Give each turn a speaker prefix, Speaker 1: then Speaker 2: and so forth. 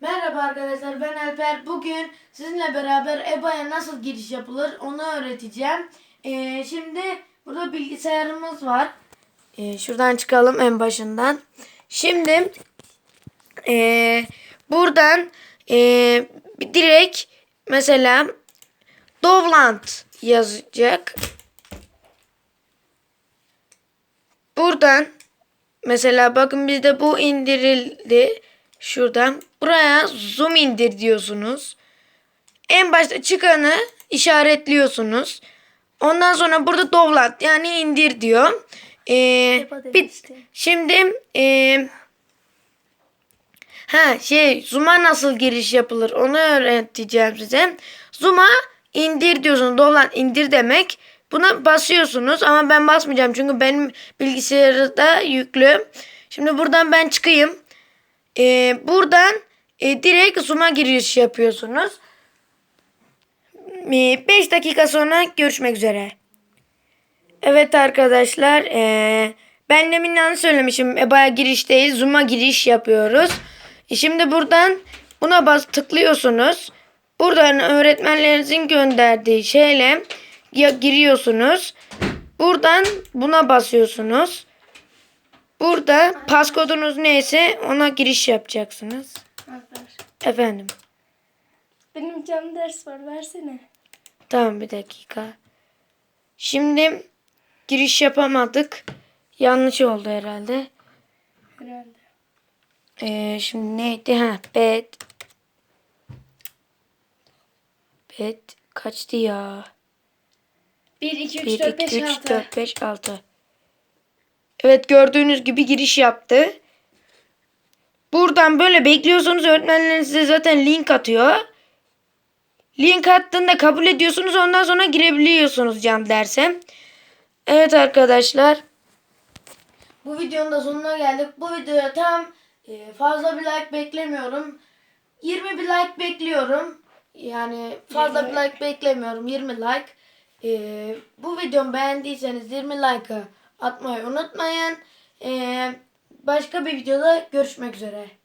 Speaker 1: Merhaba arkadaşlar ben Alper. Bugün sizinle beraber EBA'ya nasıl giriş yapılır onu öğreteceğim. Ee, şimdi burada bilgisayarımız var. Ee, şuradan çıkalım en başından. Şimdi ee, buradan bir direkt mesela Dovland yazacak. Buradan mesela bakın bizde bu indirildi. Şuradan buraya zoom indir diyorsunuz. En başta çıkanı işaretliyorsunuz. Ondan sonra burada dovlat yani indir diyor. Ee, bir, şimdi ee, ha şey zoom'a nasıl giriş yapılır onu öğreteceğim size. Zoom'a indir diyorsunuz. Dovlat indir demek. Buna basıyorsunuz ama ben basmayacağım çünkü benim bilgisayarda yüklü. Şimdi buradan ben çıkayım. Ee, buradan e, direkt zoom'a giriş yapıyorsunuz. 5 dakika sonra görüşmek üzere. Evet arkadaşlar. E, ben demin yanlış söylemişim. EBA'ya giriş değil. Zoom'a giriş yapıyoruz. E, şimdi buradan buna bas tıklıyorsunuz. Buradan öğretmenlerinizin gönderdiği şeyle giriyorsunuz. Buradan buna basıyorsunuz. Burada paskodunuz neyse ona giriş yapacaksınız.
Speaker 2: Alper.
Speaker 1: Efendim.
Speaker 2: Benim canım ders var versene.
Speaker 1: Tamam bir dakika. Şimdi giriş yapamadık. Yanlış oldu herhalde.
Speaker 2: Herhalde.
Speaker 1: Ee, şimdi neydi? Ha, bed. Bed kaçtı ya?
Speaker 2: 1, 2, 3,
Speaker 1: 1,
Speaker 2: 4, 5,
Speaker 1: 2, 3,
Speaker 2: 6.
Speaker 1: 4, 5, 6. Evet gördüğünüz gibi giriş yaptı. Buradan böyle bekliyorsunuz. Öğretmenleriniz size zaten link atıyor. Link attığında kabul ediyorsunuz. Ondan sonra girebiliyorsunuz cam derse. Evet arkadaşlar. Bu videonun da sonuna geldik. Bu videoya tam e, fazla bir like beklemiyorum. 20 bir like bekliyorum. Yani fazla
Speaker 2: 20
Speaker 1: bir like beklemiyorum. 20 like. E, bu videomu beğendiyseniz 20 like'ı atmayı unutmayın. E, başka bir videoda görüşmek üzere.